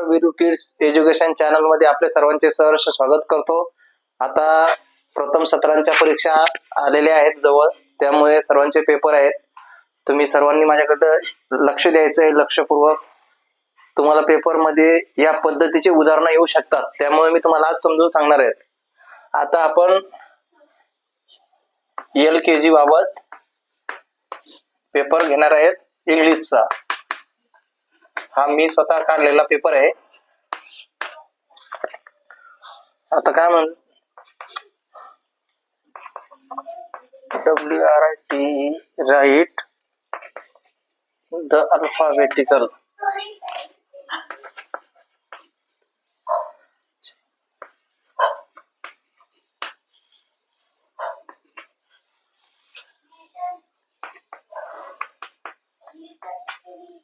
Veeru kids education चॅनलमध्ये आपले सर्वांचे सहर्ष स्वागत करतो. आता प्रथम सत्रांच्या परीक्षा आलेल्या आहेत जवळ त्यामुळे सर्वांचे पेपर आहेत. तुम्ही सर्वांनी माझ्याकडे लक्ष द्यायचं आहे लक्षपूर्वक. तुम्हाला पेपरमध्ये या पद्धतीचे उदाहरणं येऊ शकतात त्यामुळे मी तुम्हाला आज समजून सांगणार आहेत आता आपण एल के जी बाबत पेपर घेणार आहेत इंग्लिशचा. हा, मी स्वतः काढलेला पेपर आहे. आता काय म्हण? W R I T write the alphabetical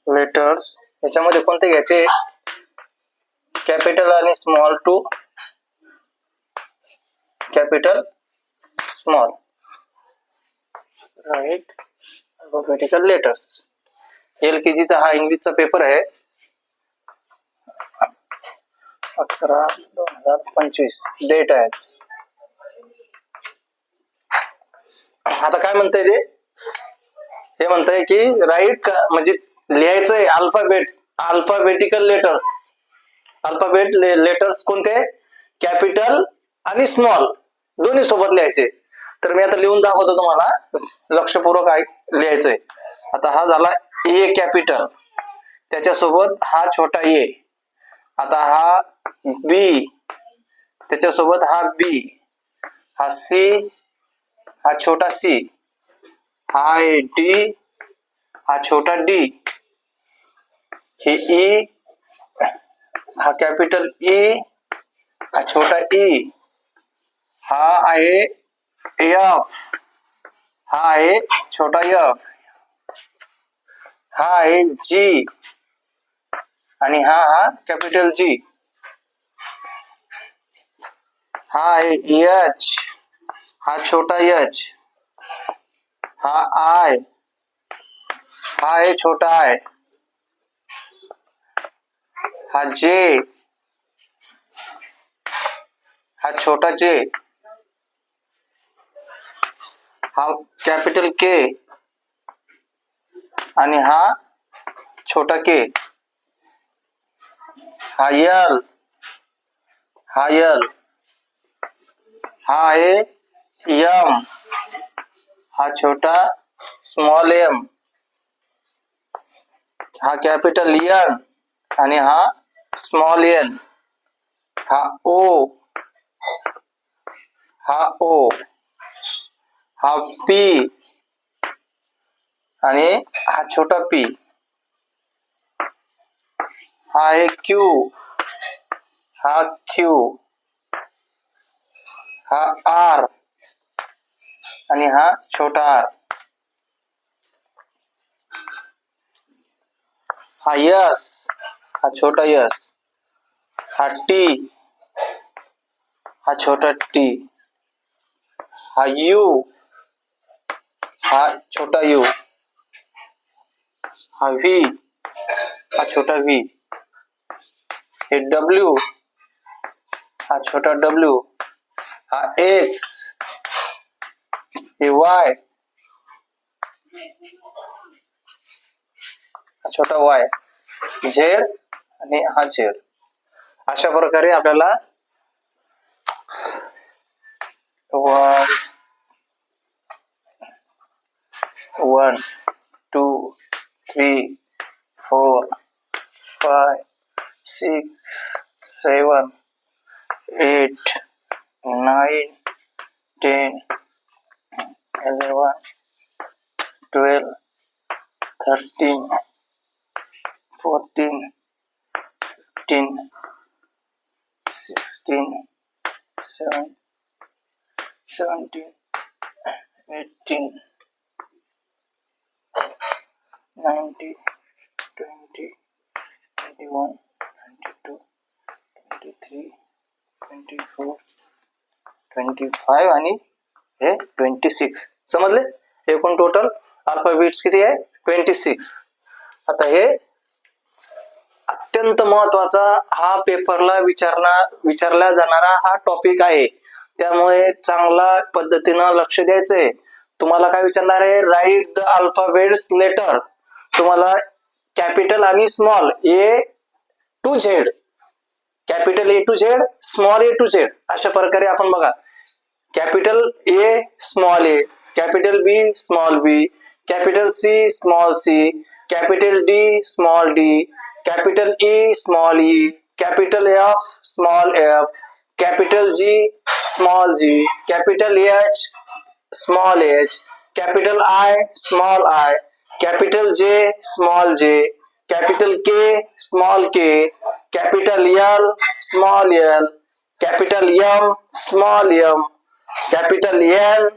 letters याच्यामध्ये कोणते घ्यायचे? कॅपिटल आणि small two capital small write alphabetical letters L K जीचा हा इंग्लिशचा पेपर आहे. अकरा दोन हजार पंचवीस. डेट आहे आता काय म्हणताय ते हे म्हणताय की राईट म्हणजे लिहायचंय alphabet alphabetical letters alphabet letters कोणते? कॅपिटल आणि स्मॉल दोन्ही सोबत लिहायचे. तर मी आता लिहून दाखवतो तुम्हाला. लक्षपूर्वक ऐक- लिहायचंय. आता हा झाला ए कॅपिटल त्याच्यासोबत हा छोटा ए आता हा बी त्याच्यासोबत हा बी हा सी हा छोटा सी हा ए डी हा छोटा डी हे ई हा कॅपिटल ए हा छोटा ई हा आहे एफ़ हा आहे छोटा एफ़ हा आहे जी आणि हा हा कॅपिटल जी हा आहे एच हा छोटा एच हा आय हा आहे छोटा आय हा, जे। हा, छोटा जे। हा, कॅपिटल के। हा, छोटा के। हा, यल। हा यल। हा यम। हा, छोटा, स्मॉल एम। हा, कॅपिटल आणि हा स्मॉल एन हा ओ हा ओ हा पी आणि हा छोटा पी हा आहे क्यू हा क्यू हा आर आणि हा छोटा आर हा यस हा छोटा यस. हा टी. हा छोटा टी. हा यू. हा छोटा यू. हा व्ही. हा छोटा व्ही. हे डब्ल्यू. हा छोटा डब्ल्यू. हा एक्स. हे वाय. छोटा वाय. झेड. आणि हा झेड अशा प्रकारे आपल्याला one one two three four five six seven eight nine ten eleven twelve thirteen fourteen 15 16 7 17 18 19 20 21 22 23 24 25 आणि हे ट्वेंटी सिक्स समजले? एकूण टोटल अल्फाबेट्स किती आहे? ट्वेंटी सिक्स आता हे अत्यंत महत्त्वाचा हा पेपरला विचारला विचारला जाणारा हा टॉपिक आहे. त्यामुळे चांगला पद्धतीनं लक्ष द्यायचंय. तुम्हाला काय विचारणार आहे? राईट द अल्फाबेट्स लेटर तुम्हाला कॅपिटल आणि small A to Z capital A to Z small A to Z अशा प्रकारे आपण बघा. Capital A small A capital B small B capital C small C capital D small D capital E small E capital F small F capital G small G capital H small H capital I small I capital J small J capital K small K capital L small L capital M small M capital N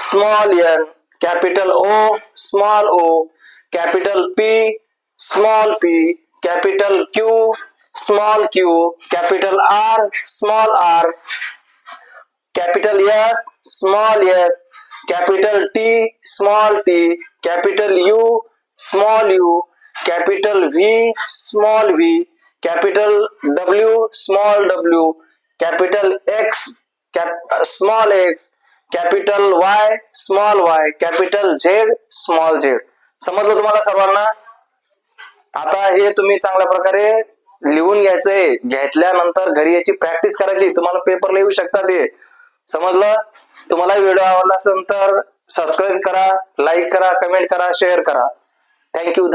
small N capital O small O capital P small p, capital Q small Q capital R small R capital S small S capital T small T capital U small U capital V small V capital W small W capital X small X capital Y small Y capital Z small Z समझ लो तुम्हारा सर्वान्ना आता हे तुम्ही चांगल्या प्रकारे लिहून घ्यायचंय. घेतल्यानंतर घरी याची प्रॅक्टिस करायची. तुम्हाला पेपर लिहू शकतात हे. समजलं? तुम्हाला व्हिडिओ आवडला असेल तर सबस्क्राईब करा लाईक करा कमेंट करा शेअर करा. थँक्यू